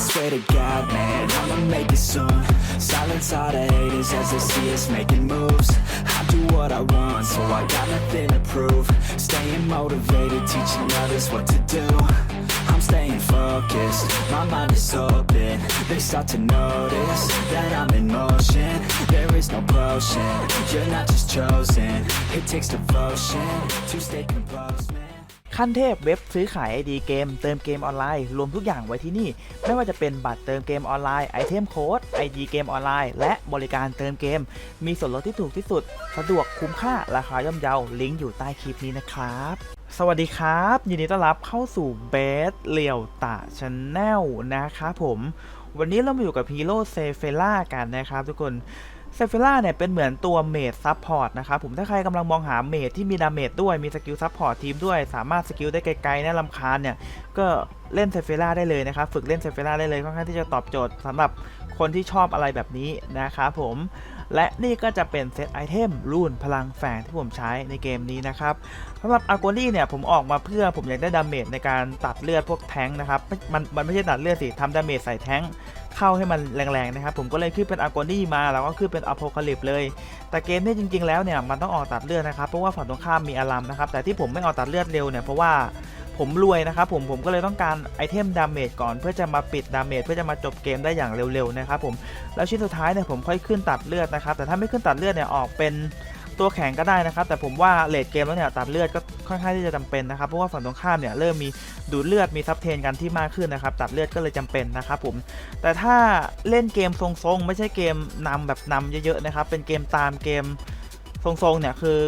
swear to God, man, I'ma make it soon. Silence all the haters as they see us making moves. I do what I want, so I got nothing to prove. Staying motivated, teaching others what to do. I'm staying focused, my mind is open. They start to notice that I'm in motion. There is no potion, you're not just chosen. It takes devotion to stay composed. ขั้นเทพเว็บซื้อขาย ID เกมเติมเกมออนไลน์ รวมทุกอย่างไว้ที่นี่ ไม่ว่าจะเป็นบัตรเติมเกมออนไลน์ไอเทมโค้ด ID เกมออนไลน์ และบริการเติมเกม มีส่วนลดที่ถูกที่สุด สะดวกคุ้มค่าราคาย่อมเยาลิงก์อยู่ใต้คลิปนี้นะครับสวัสดีครับ ยินดีต้อนรับเข้าสู่เบสเลียวตาชแนลนะครับผม วันนี้เรามาอยู่กับฮีโร่เซเฟล่ากันนะครับทุกคน เซฟิล่าเนี่ยเป็นเหมือนตัวเมดซับพอร์ตนะครับผมถ้าใครกำลังมองหาเมดที่มีดาเมจด้วยมีสกิลซับพอร์ตทีมด้วย สามารถสกิลได้ไกลๆน่าลำคาญเนี่ย ก็เล่นเซฟิล่าได้เลยนะครับ ฝึกเล่นเซฟิล่าได้เลยค่อนข้างที่จะตอบโจทย์สำหรับคนที่ชอบอะไรแบบนี้นะครับผม และนี่ก็จะเป็นเซตไอเทมรุ่นพลังแฝงที่ผมใช้ในเกมนี้นะครับสำหรับอาร์โกนี่เนี่ยผมออกมาเพื่อผมอยากได้ดาเมจในการตัดเลือดพวกแท้งนะครับมันมันไม่ใช่ตัดเลือดสิทำดาเมจใส่แท้งเข้าให้มันแรงๆนะครับผมก็เลยขึ้นเป็นอาร์โกนี่มาแล้วก็ขึ้นเป็นอ p โ c คลิปเลย แต่เกมนี้จริง ๆแล้วเนี่ยมันต้องออกตัดเลือดนะครับเพราะว่าฝั่งตรงข้ามมีอารัมนะครับแต่ที่ผมไม่ออกตัดเลือดเร็วเนี่ยเพราะว่า ผมรวยนะครับผมผมก็เลยต้องการไอเทมดาเมจก่อนเพื่อจะมาปิดดาเมจเพื่อจะมาจบเกมได้อย่างเร็วๆนะครับผมแล้วชิ้นสุดท้ายเนี่ยผมค่อยขึ้นตัดเลือดนะครับแต่ถ้าไม่ขึ้นตัดเลือดเนี่ยออกเป็นตัวแข็งก็ได้นะครับ แต่ผมว่าเลดเกมแล้วเนี่ยตัดเลือดก็ค่อนข้างที่จะจำเป็นนะครับเพราะว่าฝั่งตรงข้ามเนี่ยเริ่มมีดูดเลือดมีซับเทนกันที่มากขึ้นนะครับตัดเลือดก็เลยจำเป็นนะครับผมแต่ถ้าเล่นเกมทรงๆ ไม่ใช่เกมนำแบบนำเยอะๆนะครับเป็นเกมตามเกมทรงๆเนี่ยคือ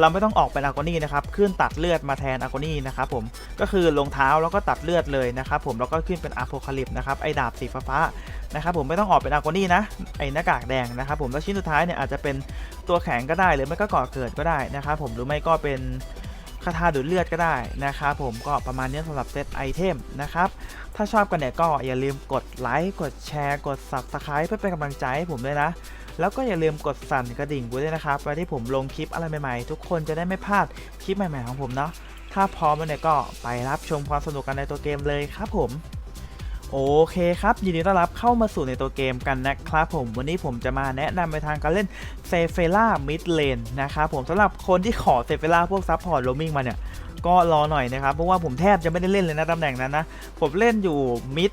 เราไม่ต้องออกเป็นอาโกนี่นะครับขึ้นตัดเลือดมาแทนอาโกนี่นะครับผมก็คือลงเท้าแล้วก็ตัดเลือดเลยนะครับผมแล้วก็ขึ้นเป็นอาโพคาลิปนะครับไอดาบสีฟ้านะครับผมไม่ต้องออกเป็นอาโกนี่นะไอหน้ากากแดงนะครับผมแล้วชิ้นสุดท้ายเนี่ยอาจจะเป็นตัวแข็งก็ได้หรือไม่ก็ก่อเกิดก็ได้นะครับผมหรือไม่ก็เป็นคาถาดูดเลือดก็ได้นะครับผมก็ประมาณนี้สำหรับเซตไอเทมนะครับถ้าชอบกันเนี่ยก็อย่าลืมกดไลค์กดแชร์กด Subscribe เพื่อเป็นกำลังใจให้ผมด้วยนะ แล้วก็อย่าลืมกดสั่นกระดิ่งไว้ด้วยนะครับไว้ที่ผมลงคลิปอะไรใหม่ๆ ทุกคนจะได้ไม่พลาดคลิปใหม่ๆของผมเนาะถ้าพร้อมแล้วเนี่ยก็ไปรับชมความสนุกกันในตัวเกมเลยครับผมโอเคครับ ยินดีต้อนรับเข้ามาสู่ในตัวเกมกันนะครับผมวันนี้ผมจะมาแนะนำไปทางการเล่นเซเฟล่ามิดเลนนะครับผมสำหรับคนที่ขอเซเฟล่าพวกซับพอร์ตโรมิงมาเนี่ย ก็รอหน่อยนะครับ เพราะว่าผมแทบจะไม่ได้เล่นเลยนะตำแหน่งนั้นนะ ผมเล่นอยู่มิด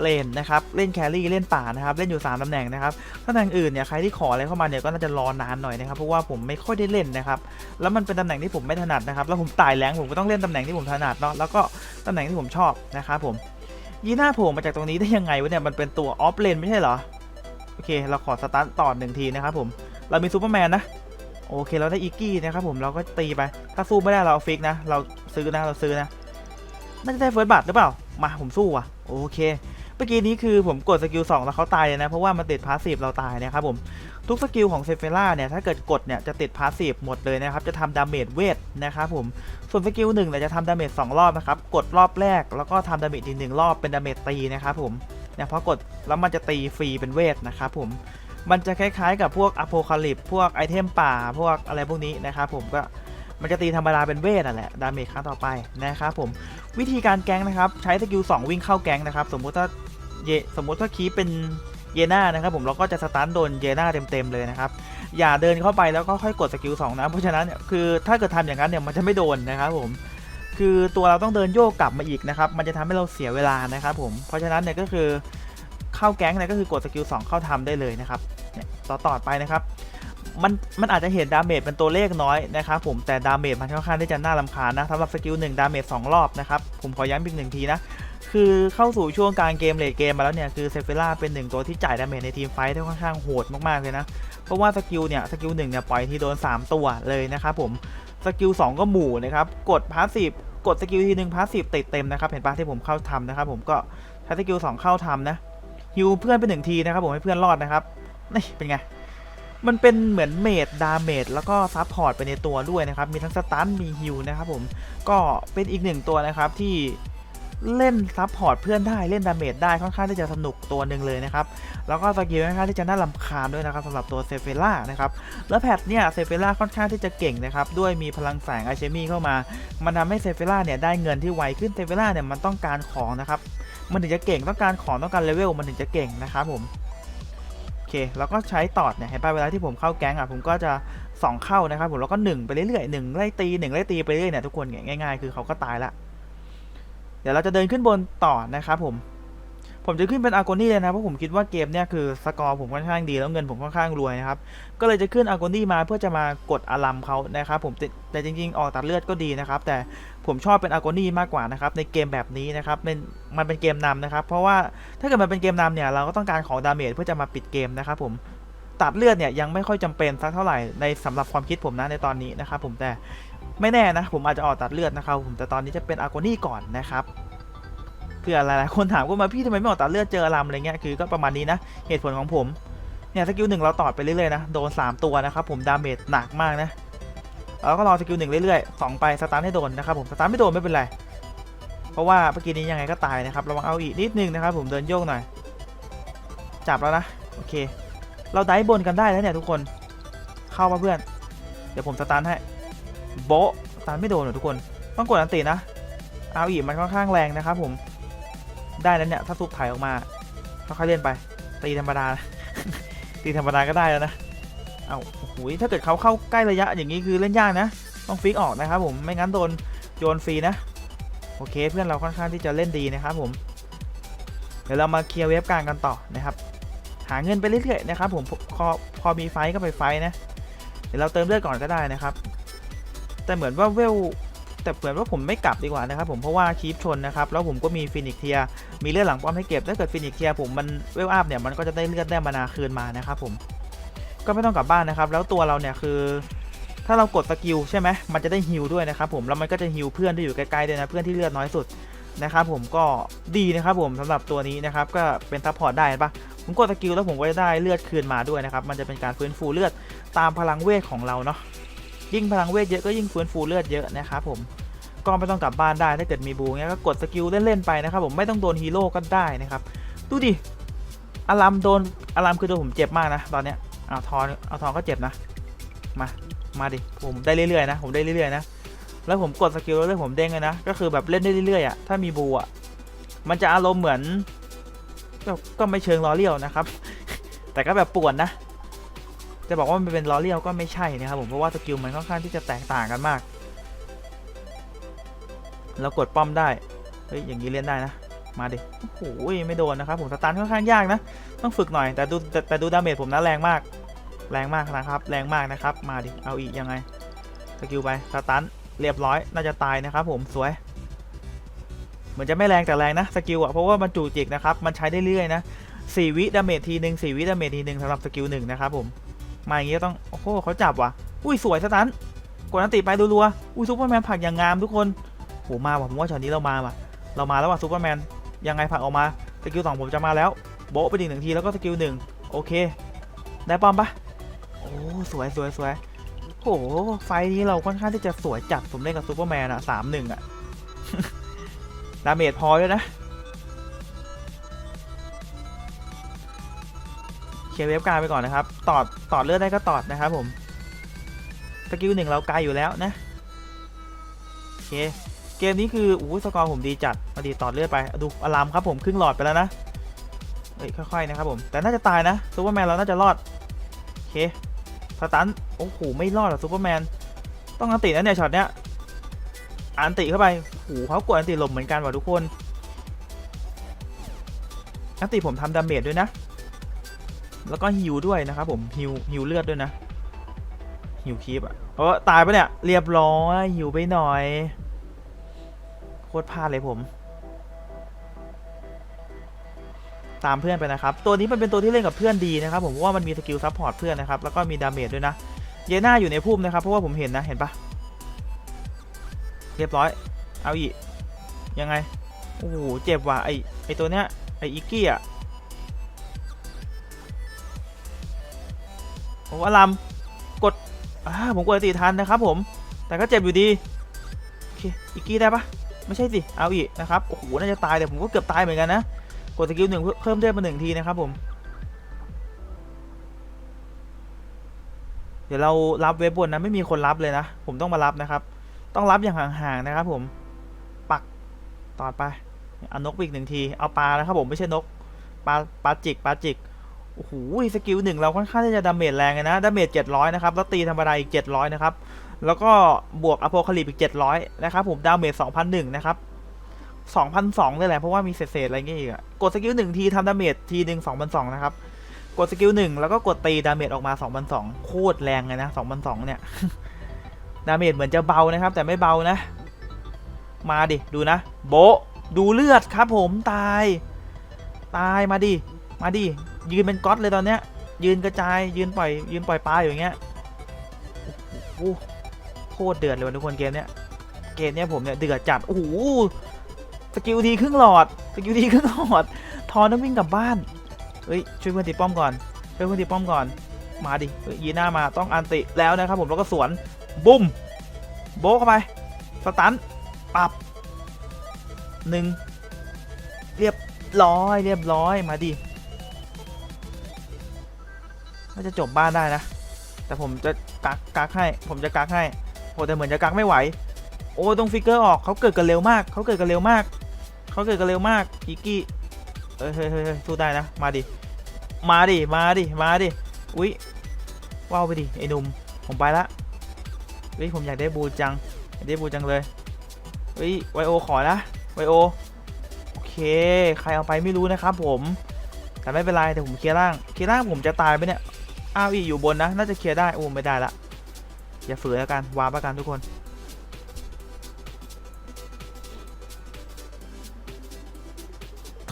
เลนนะครับเล่นแครี่เล่นป่านะครับเล่นอยู่ 3ตำแหน่งนะครับตำแหน่งอื่นเนี่ยใครที่ขออะไรเข้ามาเนี่ยก็น่าจะรอนานหน่อยนะครับเพราะว่าผมไม่ค่อยได้เล่นนะครับแล้วมันเป็นตำแหน่งที่ผมไม่ถนัดนะครับแล้วผมตายแรงผมก็ต้องเล่นตำแหน่งที่ผมถนัดเนาะแล้วก็ตำแหน่งที่ผมชอบนะครับผมยีหน้าโผล่มาจากตรงนี้ได้ยังไงวะเนี่ยมันเป็นตัวออฟเลนไม่ใช่เหรอโอเค เราขอสตาร์ทต่อหนึ่งทีนะครับผมเรามีซูเปอร์แมนนะโอเคเราได้อีกกี้นะครับผมเราก็ตีไป ถ้าสู้ไม่ได้เราเอาฟิกนะ เราซื้อนะเราซื้อนะน่าจะได้เฟิร์สบัตหรือเปล่า มาผมสู้ว่ะ โอเค เมื่อกี้นี้คือผมกดสกิล2แล้วเขาตายเลยนะ เพราะว่ามันติดพาสซีฟเราตายนะครับผม ทุกสกิลของเซเฟล่าเนี่ย ถ้าเกิดกดเนี่ยจะติดพาสซีฟหมดเลยนะครับ จะทำดาเมจเวทนะครับผม ส่วนสกิลหนึ่งเนี่ยจะทำดาเมจสองรอบนะครับ กดรอบแรก แล้วก็ทำดาเมจอีกหนึ่งรอบเป็นดาเมจตีนะครับผมเนี่ยพอกดแล้วมันจะตีฟรีเป็นเวทนะครับผม มันจะคล้ายๆ กับพวกอโพคาลิปพวกไอเทมป่า พวกอะไรพวกนี้นะครับผมก็ มันจะตีธรรมดาเป็นเวทนั่นแหละดาเมจครั้งต่อไปนะครับผมวิธีการแก๊งนะครับใช้สกิล2วิ่งเข้าแก๊งนะครับสมมุติถ้าเยสมมุติถ้าคีปเป็นเยน่านะครับผมเราก็จะสตาร์ทโดนเยน่าเต็มๆเลยนะครับอย่าเดินเข้าไปแล้วก็ค่อยกดสกิล2นะเพราะฉะนั้นคือถ้าเกิดทำอย่างนั้นเนี่ยมันจะไม่โดนนะครับผมคือตัวเราต้องเดินโยกกลับมาอีกนะครับมันจะทำให้เราเสียเวลานะครับผมเพราะฉะนั้นเนี่ยก็คือเข้าแก๊งเนี่ยก็คือกดสกิล2เข้าทำได้เลยนะครับเนี่ยต่อต่อไปนะครับ มันมันอาจจะเห็นดาเมจเป็นตัวเลขน้อยนะครับผมแต่ดาเมจมันค่อนข้างที่จะน่ารำคาญนะสำหรับสกิล1ดาเมจ2รอบนะครับผมขอย้ำอีกหนึ่งทีนะคือเข้าสู่ช่วงกลางเกมเลทเกมมาแล้วเนี่ยคือเซฟิล่าเป็นหนึ่งตัวที่จ่ายดาเมจในทีมไฟท์ได้ค่อนข้างโหดมากๆเลยนะเพราะว่าสกิลเนี่ยสกิลหนึ่งเนี่ยปล่อยทีโดน 3 ตัวเลยนะครับผมสกิล2ก็หมู่นะครับกดพาสซีฟกดสกิลทีหนึ่งพาสซีฟติดเต็มนะครับเห็นปะที่ผมเข้าทำนะครับผมก็ใช้สกิล2เข้าทำนะฮิวเพื่อนไปหนึ่งทีนะครับผมให้เพื่อนรอดนะครับนี่เป็นไง มันเป็นเหมือนเมดดาเมจแล้วก็ซับพอร์ตไปในตัวด้วยนะครับ มีทั้งสตันมีฮิวนะครับผม ก็เป็นอีกหนึ่งตัวนะครับที่เล่นซับพอร์ตเพื่อนได้เล่นดาเมจได้ค่อนข้างที่จะสนุกตัวหนึ่งเลยนะครับ แล้วก็สกิลค่อนข้างที่จะน่าลำคาญด้วยนะครับสำหรับตัวเซเฟล่านะครับแล้วแพทเนี่ยเซเฟล่าค่อนข้างที่จะเก่งนะครับด้วยมีพลังแสงไอเชมี่เข้ามา มันทำให้เซเฟล่าเนี่ยได้เงินที่ไวขึ้นเซเฟล่าเนี่ยมันต้องการของนะครับมันถึงจะเก่งต้องการของต้องการเลเวลมันถึงจะเก่งนะครับผม เค แล้วก็ใช้ตอดเนี่ยเห็นป่ะเวลาที่ผมเข้าแก๊งอะผมก็จะสองเข้านะครับผมแล้วก็หนึ่งไปเรื่อยๆหนึ่งไล่ตีหนึ่งไล่ตีไปเรื่อยเนี่ยทุกคนง่ายๆ คือเขาก็ตายละ เดี๋ยวเราจะเดินขึ้นบนต่อนะครับผม ผมจะขึ้นเป็นอาโกนี่เลยนะเพราะผมคิดว่าเกมเนี่ยคือสกอร์ผมค่อนข้างดีแล้วเงินผมค่อนข้างรวยนะครับก็เลยจะขึ้นอาโกนี่มาเพื่อจะมากดอารัมเขานะครับผมแต่จริง ๆ ออกตัดเลือดก็ดีนะครับ แต่ผมชอบเป็นอาโกนี่มากกว่านะครับในเกมแบบนี้นะครับเป็นมันเป็นเกมนำนะครับ เพราะว่าถ้าเกิดมันเป็นเกมนำเนี่ยเราก็ต้องการของดาเมจเพื่อจะมาปิดเกมนะครับผมตัดเลือดเนี่ยยังไม่ค่อยจำเป็นสักเท่าไหร่ในสำหรับความคิดผมนะในตอนนี้นะครับผมแต่ไม่แน่นะผมอาจจะออกตัดเลือดนะครับผมแต่ตอนนี้จะเป็นอาโกนี่ก่อนนะครับ เพื่อหลายๆคนถามว่ามาพี่ทำไมไม่ออกตัดเลือดเจออารัมอะไรเงี้ยคือก็ประมาณนี้นะเหตุผลของผมเนี่ยสกิลหนึ่งเราต่อไปเรื่อยๆนะโดน 3 ตัวนะครับผมดาเมจหนักมากนะแล้วก็รอสกิลหนึ่งเรื่อยๆสองไปสตาร์ทให้โดนนะครับผมสตาร์ทไม่โดนไม่เป็นไรเพราะว่าเมื่อกี้นี้ยังไงก็ตายนะครับระวังเอาอีกนิดนึงนะครับผมเดินโยกหน่อย จับแล้วนะโอเค เราได้บนกันได้แล้วเนี่ยทุกคนเข้ามาเพื่อน เดี๋ยวผมสตาร์ทให้โบสตาร์ทไม่โดนเหรอทุกคนต้องกดอันตินะเอาอีกมันค่อนข้างแรงนะครับผม ได้แล้วเนี่ยถ้าซุปถ่ายออกมาค่อยๆเล่นไปตีธรรมดา ตีธรรมดาก็ได้แล้วนะเอาโอ้โหถ้าเกิดเขาเข้าใกล้ระยะอย่างนี้คือเล่นยากนะ ต้องฟิกออกนะครับผมไม่งั้นโดนโยนฟรีนะ โอเคเพื่อนเราค่อนข้างที่จะเล่นดีนะครับผม เดี๋ยวเรามาเคลียร์เว็บกลางกันต่อนะครับ หาเงินไปเรื่อยๆนะครับผมพอพอมีไฟก็ไปไฟนะ เดี๋ยวเราเติมเลือดก่อนก็ได้นะครับ แต่เหมือนว่าเวลแต่เหมือนว่าผมไม่กลับดีกว่านะครับผมเพราะว่าคีปชนนะครับแล้วผมก็มีฟินิกเทีย มีเลือดหลังป้อมให้เก็บถ้าเกิดฟินิกเทียผมมันเวลอัพเนี่ยมันก็จะได้เลือดได้มานาคืนมานะครับผมก็ไม่ต้องกลับบ้านนะครับ แล้วตัวเราเนี่ยคือ ถ้าเรากดสกิลใช่ไหมมันจะได้ฮิลด้วยนะครับผมแล้วมันก็จะฮิลเพื่อนที่อยู่ใกล้ๆด้วยนะเพื่อนที่เลือดน้อยสุดนะครับผมก็ดีนะครับผมสำหรับตัวนี้นะครับก็เป็นซัพพอร์ตได้ปะผมกดสกิลแล้วผมก็จะได้เลือดคืนมาด้วยนะครับมันจะเป็นการฟื้นฟูเลือดตามพลังเวทของเราเนาะยิ่งพลังเวทเยอะก็ยิ่งฟื้นฟูเลือดเยอะนะครับผม ก็ไม่ต้องกลับบ้านได้ถ้าเกิดมีบูเงี้ยก็กดสกิลเล่นๆไปนะครับผมไม่ต้องโดนฮีโร่ก็ได้นะครับดูดิอารามโดนอารามคือโดนผมเจ็บมากนะตอนเนี้ยเอาทอนเอาทอนก็เจ็บนะมามาดิผมได้เรื่อยๆนะ ผมได้เรื่อยๆนะแล้วผมกดสกิลแล้วเรื่อยผมเด้งเลยนะก็คือแบบเล่นได้เรื่อยๆอะถ้ามีบูอะมันจะอารมณ์เหมือนก็ก็ไม่เชิงล้อเลี้ยวนะครับ แต่ก็แบบป่วนนะจะบอกว่ามันเป็นล้อเลี้ยวก็ไม่ใช่นะครับผมเพราะว่าสกิลมันค่อนข้างที่จะแตกต่างกันมาก แล้วกดป้อมได้ เฮ้ย อย่างนี้เล่นได้นะ มาดิ โอ้โห ไม่โดนนะครับ ผมสตาร์ทค่อนข้างยากนะ ต้องฝึกหน่อย แต่ดูแต่แต่ดูดาเมจผมนะแรงมาก แรงมากนะครับ แรงมากนะครับ มาดิ เอาอีกยังไง สกิลไป สตาร์ทเรียบร้อย น่าจะตายนะครับผม สวยเหมือนจะไม่แรงแต่แรงนะสกิลอะเพราะว่ามันจูจิกนะครับมันใช้ได้เรื่อยนะสี่วิดาเมจทีหนึ่งสี่วิดาเมจทีหนึ่งสำหรับสกิลหนึ่งนะครับผมมาอย่างงี้ก็ต้องโอ้โหเขาจับว่ะอุ้ยสวยสตาร์ทกดอันติไปรัวๆอุ้ยซูเปอร์แมนผักอย่างงามทุกคน หมาผมว่าช็อตนี้เรามาว่ะเรามาแล้วว่ะซูเปอร์แมนยังไงผลักออกมาสกิลสองผมจะมาแล้วโบะไปหนึ่งทีแล้วก็สกิลหนึ่งโอเค ได้ป้อมปะโอ้สวยสวยสวยโหไฟนี้เราค่อนข้างที่จะสวยจัดผมเล่นกับซูเปอร์แมนอะสามหนึ่งอะดาเมจพอด้วยนะเคลียร์เวฟกลางไปก่อนนะครับ ตอดตอดเลือดได้ก็ตอดนะครับผมสกิลหนึ่งเราไกลอยู่แล้วนะโอเค เกมนี้คืออู้สกอร์ผมดีจัดมาดีต่อเลือดไปดูอารามครับผมครึ่งหลอดไปแล้วนะเฮ้ยค่อยๆนะครับผมแต่น่าจะตายนะซูเปอร์แมนเราน่าจะรอดโอเคสตันโอ้โหไม่รอดหรอซูเปอร์แมนต้องอันตินะเนี่ยช็อตเนี้ยอันติเข้าไปโอ้โหเขากดอันติหลบเหมือนกันว่ะทุกคนอันติผมทำดาเมจด้วยนะ แล้วก็ฮิวด้วยนะครับผมฮิวฮิวเลือดด้วยนะฮิวคีปอะเออตายปะเนี่ยเรียบร้อยฮิวไปหน่อย โคตรพลาดเลยผม ตามเพื่อนไปนะครับ ตัวนี้มันเป็นตัวที่เล่นกับเพื่อนดีนะครับ ผมเพราะว่ามันมีสกิลซัพพอร์ตเพื่อนนะครับ แล้วก็มีดาเมจด้วยนะ เยน่าอยู่ในพุ่มนะครับ เพราะว่าผมเห็นนะ เห็นปะเรียบร้อย เอาอีก ยังไง โอ้โห เจ็บว่ะ ไอไอตัวเนี้ย ไออิกกี้อะโอ้อารามกดอ่าผมกดตีทันนะครับผม แต่ก็เจ็บอยู่ดี โอเค อิกกี้ได้ปะ ไม่ใช่สิเอาอีกนะครับโอ้โหน่าจะตายแต่ผมก็เกือบตายเหมือนกันนะกดสกิลหนึ่งเพิ่มเลือดมาหนึ่งทีนะครับผมเดี๋ยวเรารับเว็บบนนะไม่มีคนรับเลยนะ ผมต้องมารับนะครับ ต้องรับอย่างห่างๆนะครับ ผมปักตอดไปเอานกอีกหนึ่งทีเอาปลานะครับผมไม่ใช่นกปลาปลาจิกปลาจิกโอ้โหสกิลหนึ่งเราค่อนข้างที่จะดาเมจแรงเลยนะดาเมจ700นะครับแล้วตีธรรมดาอีก700นะครับ แล้วก็บวกอโพคาลิปอีก 700 นะครับผมดาเมจ2,001 นะครับ 2,002เลยแหละเพราะว่ามีเศษๆอะไรเงี้ยอีกกดสกิลหนึ่งทีทำดาเมจทีหนึ่ง2,002 นะครับ กดสกิลหนึ่งแล้วก็กดตีดาเมจออกมา2,002 โคตรแรงเลยนะ2,002 เนี่ย ดาเมจเหมือนจะเบานะครับ แต่ไม่เบานะ มาดิ ดูนะ โบดูเลือดครับผมตาย ตายมาดิ มาดิ ยืนเป็นก๊อตเลยตอนเนี้ย ยืนกระจายยืนปล่อย ยืนปล่อยปลาอยู่อย่างเงี้ย โอ้ ตรเดือดเลยว่ะทุกคนเกมเนี้ยเกมเนี้ยผมเนี่ยเดือดจัดโอ้โหสกิลทีครึ่งหลอดสกิลทีครึ่งหลอดทอนต้องวิ่งกลับบ้านเฮ้ยช่วยเพื่อนตีป้อมก่อนช่วยเพื่อนตีป้อมก่อนมาดิยีหน้ามาต้องอันติแล้วนะครับผมแล้วก็สวนบุ้มโบเข้าไปสตันปับหนึ่งเรียบร้อยเรียบร้อยมาดิน่าจะจบบ้านได้นะ แต่ผมจะกักกักให้ ผมจะกักให้ อ้แต่เหมือนจะกักไม่ไหว โอ้ตรงฟิกเกอร์ออกเขาเกิดกันเร็วมากเขาเกิดกันเร็วมากเขาเกิดกันเร็วมากอีกี้เฮ้ยเฮ้ยเฮ้ยสู้ได้นะมาดิมาดิมาดิมาดิอุ๊ยว้าวไปดิไอ้หนุ่มผมไปละเฮ้ยผมอยากได้บูจังอยากได้บูจังเลยเฮ้ยไวโอขอนะไวโอโอเค ใครเอาไปไม่รู้นะครับผมแต่ไม่เป็นไรแต่ผมเคลียร์ล่างเคลียร์ล่างผมจะตายไปเนี่ยอ้าวอีอยู่บนนะ น่าจะเคลียร์ได้โอ้ไม่ได้ละ อย่าฝืนแล้วกันวางประกันทุกคน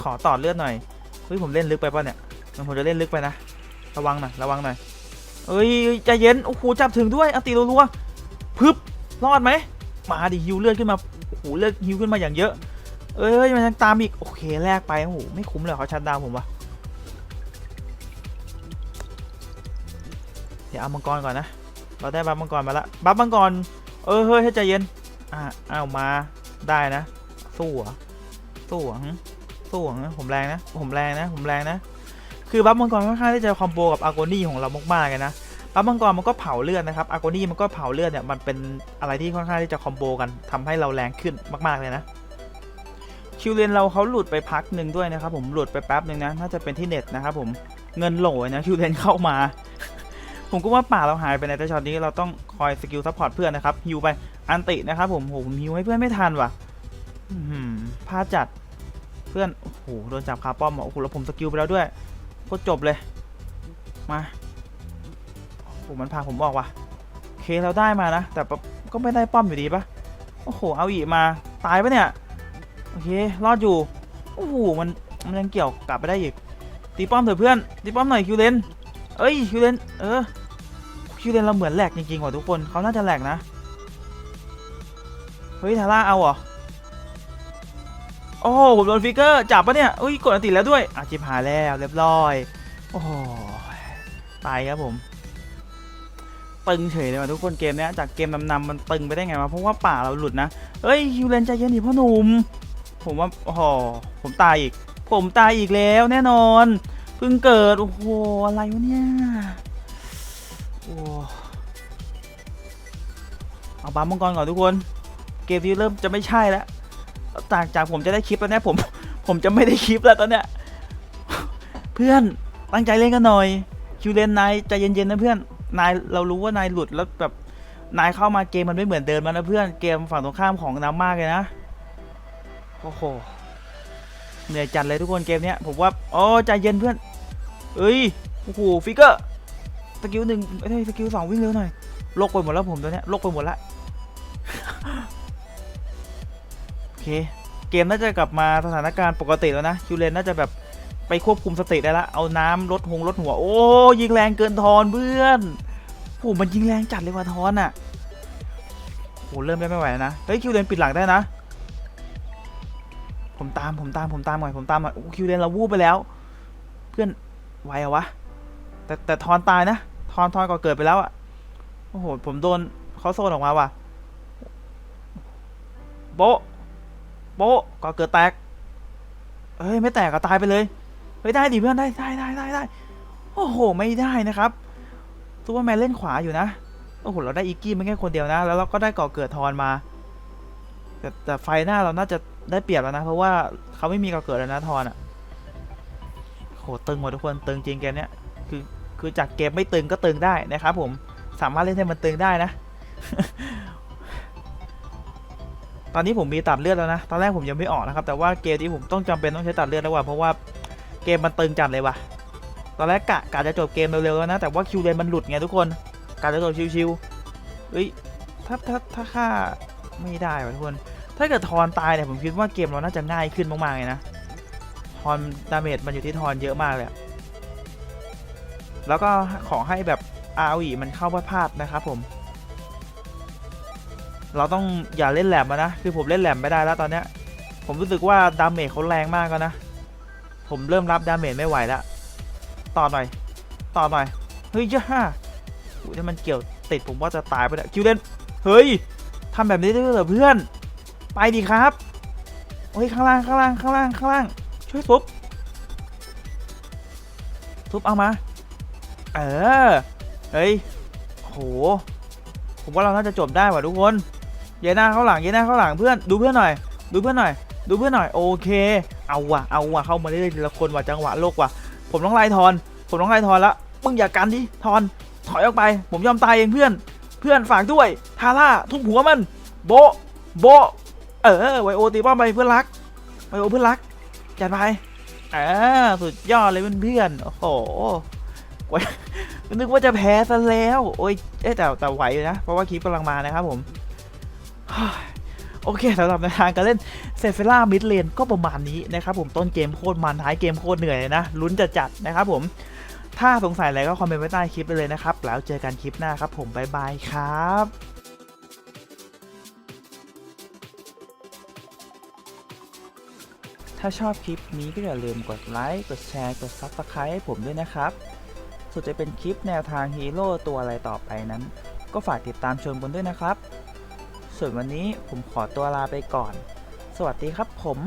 ขอต่อเลือดหน่อยเฮ้ยผมเล่นลึกไปป่ะเนี่ยมันผมจะเล่นลึกไปนะระวังหน่อยระวังหน่อยเอ้ยใจเย็นโอ้โหจับถึงด้วยอันตีรัวๆพึบรอดไหมมาดิฮิวเลือดขึ้นมาโอ้โหเลือดฮิวขึ้นมาอย่างเยอะ เอ้ยมันยังตามอีกโอเคแลกไปโอ้โหไม่คุ้มเลยเขาชัดดาวผมวะเดี๋ยวเอามังกรก่อนนะ เราได้บัฟมังกรมาละบัฟมังกร เออเฮ้ยให้ใจเย็น อ่าอ้าวมาได้นะ สู้เหรอสู้อหึสู้เหรอหึผมแรงนะ ผมแรงนะ ผมแรงนะ คือบัฟมังกรค่อนข้างที่จะคอมโบกับอาโกนี่ของเรามากๆเลยนะบัฟมังกรมันก็เผาเลือดนะครับอาโกนี่มันก็เผาเลือดเนี่ยมันเป็นอะไรที่ค่อนข้างที่จะคอมโบกันทำให้เราแรงขึ้นมากๆเลยนะคิวเลนเราเขาหลุดไปพักหนึ่งด้วยนะครับผมหลุดไปแป๊บหนึ่งนะน่าจะเป็นที่เน็ตนะครับผมเงินโหลนะคิวเลนเข้ามา ผมก็ว่าป่าเราหายไปในแต่ช็อตนี้เราต้องคอยสกิลซัพพอร์ตเพื่อนนะครับฮิวไปอันตินะครับผมโหผมฮิวให้เพื่อนไม่ทันว่ะอื้อหือพลาดจัดเพื่อนโอ้โหโดนจับคาป้อมโอ้โหแล้วผมสกิลไปแล้วด้วยโคตรจบเลยมาโอ้โหมันพาผมออกว่ะโอเคเราได้มานะ แต่ก็ไม่ได้ป้อมอยู่ดีปะโอ้โหเอาอีกมาตายปะเนี่ยโอเครอดอยู่โอ้โหมันมันยังเกี่ยวกลับไปได้อีกตีป้อมเถอะเพื่อนตีป้อมหน่อยคิวเลน เอ้ยคิวเลนเออคิวเลนเราเหมือนแหลกจริงๆว่ะทุกคนเขาน่าจะแหลกนะเฮ้ยทาร่าเอาเหรอโอ้โหผมโดนฟิกเกอร์จับปะเนี่ยอุ้ยกดอันติแล้วด้วยอะจิบหาแล้วเรียบร้อยโอ้ตายครับผมตึงเฉยเลยว่ะทุกคนเกมเนี้ยจากเกมนำๆมันตึงไปได้ไงวะเพราะว่าป่าเราหลุดนะเฮ้ยคิวเลนใจเย็นดิพ่อหนุ่มผมว่าโอ้โหผมตายอีก ผมตายอีกแล้วแน่นอน เพิ่งเกิด โอ้โห อะไรวะเนี่ย โอ้เอาบัมมังกรก่อนทุกคน เกมนี้เริ่มจะไม่ใช่แล้วจากจากผมจะได้คลิปแล้วเนี่ยผม ผมจะไม่ได้คลิปแล้วตอนเนี้ย เพื่อนตั้งใจเล่นกันหน่อย คิวเลนนายใจเย็นๆนะเพื่อน นายเรารู้ว่านายหลุดแล้วแบบนายเข้ามาเกมมันไม่เหมือนเดิมแล้วนะเพื่อนเกมฝั่งตรงข้ามของน้ำมากเลยนะ โอ้โหเหนื่อยจัดเลยทุกคนเกมเนี้ยผมว่า โอ้ใจเย็นเพื่อน เอ้ยโอ้โหฟิกเกอร์สกิลหนึ่งเอ้ยสกิลสองวิ่งเร็วหน่อยโลกไปหมดแล้วผมตัวเนี้ยโลกไปหมดละโอเคเกมน่าจะกลับมาสถานการณ์ปกติแล้วนะคิวเลนน่าจะแบบไปควบคุมสติได้ละเอาน้ำลดหงลดหัว โอ้ยิงแรงเกินทอนเพื่อนโอ้มันยิงแรงจัดเลยว่ะทอนอะโอ้เริ่มได้ไม่ไหวแล้วนะเฮ้ยคิวเลนปิดหลังได้นะ ผมตามผมตามผมตามหน่อยผมตามหน่อยโอ้คิวเลนเราวูบไปแล้ว เพื่อน ไวเหรอวะ แต่แต่ทอนตายนะทอนทอนก็เกิดไปแล้วอะโอ้โห ผมโดนเขาโซนออกมาว่ะ โบโบะก็เกิดแตก เฮ้ย ไม่แตกก็ตายไปเลย เฮ้ย ได้ดิเพื่อนได้ได้ได้ได้ได้ โอ้โห ไม่ได้นะครับซูเปอร์แมนเล่นขวาอยู่นะ โอ้โห เราได้อีกกี้ไมาแค่คนเดียวนะ แล้วเราก็ได้ก่อเกิดทอนมา แต่แต่ไฟหน้าเราน่าจะได้เปรียบแล้วนะ เพราะว่าเขาไม่มีก่อเกิดแล้วนะทอนอะ่ะ หตึงหมดทุกคนตึงจริงเกมเนี้ยคือคือจากเกมไม่ตึงก็ตึงได้นะครับผมสามารถเล่นให้มันตึงได้นะ ตอนนี้ผมมีตัดเลือดแล้วนะ ตอนแรกผมยังไม่ออกนะครับ แต่ว่าเกมที่ผมต้องจำเป็นต้องใช้ตัดเลือดแล้วว่ะเพราะว่าเกมมันตึงจัดเลยว่ะ ตอนแรกกะกะจะจบเกมเร็วๆแล้วนะ แต่ว่าคิวเลนมันหลุดไงทุกคนกะจะจบชิวๆเอ้ยถ้าถ้าถ้าค่าไม่ได้ว่ะทุกคน ถ้าเกิดทอนตายเนี่ยผมคิดว่าเกมเราน่าจะง่ายขึ้นมากๆเลยนะ อนดาเมจมันอยู่ที่ทอนเยอะมากเลยแล้วก็ขอให้แบบอาวีมันเข้าพลาดนะครับผม เราต้องอย่าเล่นแหลมนะ คือผมเล่นแหลมไม่ได้แล้วตอนเนี้ย ผมรู้สึกว่าดาเมจเขาแรงมากแล้วนะ ผมเริ่มรับดาเมจไม่ไหวแล้ว ต่อหน่อย ต่อหน่อย เฮ้ยจ้าอุ้ยถ้ามันเกี่ยวติดผมว่าจะตายไปแล้วคิวเลนเฮ้ยทำแบบนี้ได้ด้วยเหรอเพื่อน ไปดีครับเฮ้ยข้างล่างข้างล่างข้างล่างข้างล่าง ช่วยทุบทุบเอามา เออ เฮ้ย โห ผมว่าเราน่าจะจบได้ว่ะทุกคน เยหน้าเข้าหลัง เยหน้าเข้าหลังเพื่อน ดูเพื่อนหน่อย ดูเพื่อนหน่อย ดูเพื่อนหน่อย โอเค เอาว่ะ เอาว่ะ เข้ามาเรื่อยๆทีละคนว่ะ จังหวะโลกว่ะ ผมต้องไล่ทอน ผมต้องไล่ทอนล้วมึงอย่ากันดิ ทอน ถอยออกไป ผมยอมตายเองเพื่อน เพื่อนฝากด้วย ทาร่าทุบหัวมัน โบ โบ เออ ไวโอตีป้อมไปเพื่อนรัก ไวโอเพื่อนรัก จัดไปอ่าสุดยอดเลยเพื่อนๆ โอ้โหไว้นึกว่าจะแพ้ซะแล้ว โอ้ยเอ๊ะแต่แต่ไหวอยู่นะ เพราะว่าคลิปกำลังมานะครับผมโอเคสำหรับในทางการเล่นเซฟเฟล่ามิดเลนก็ประมาณนี้นะครับผมต้นเกมโคตรมันท้ายเกมโคตรเหนื่อยเลยนะลุ้นจะจัดนะครับผมถ้าสงสัยอะไรก็คอมเมนต์ไว้ใต้คลิปได้เลยนะครับ แล้วเจอกันคลิปหน้าครับผม บ๊ายบายครับ ถ้าชอบคลิปนี้ก็อย่าลืมกดไลค์ กดแชร์ กด Subscribe ให้ผมด้วยนะครับ ส่วนจะเป็นคลิปแนวทางฮีโร่ตัวอะไรต่อไปนั้น ก็ฝากติดตามชมกันด้วยนะครับ ส่วนวันนี้ผมขอตัวลาไปก่อน สวัสดีครับผม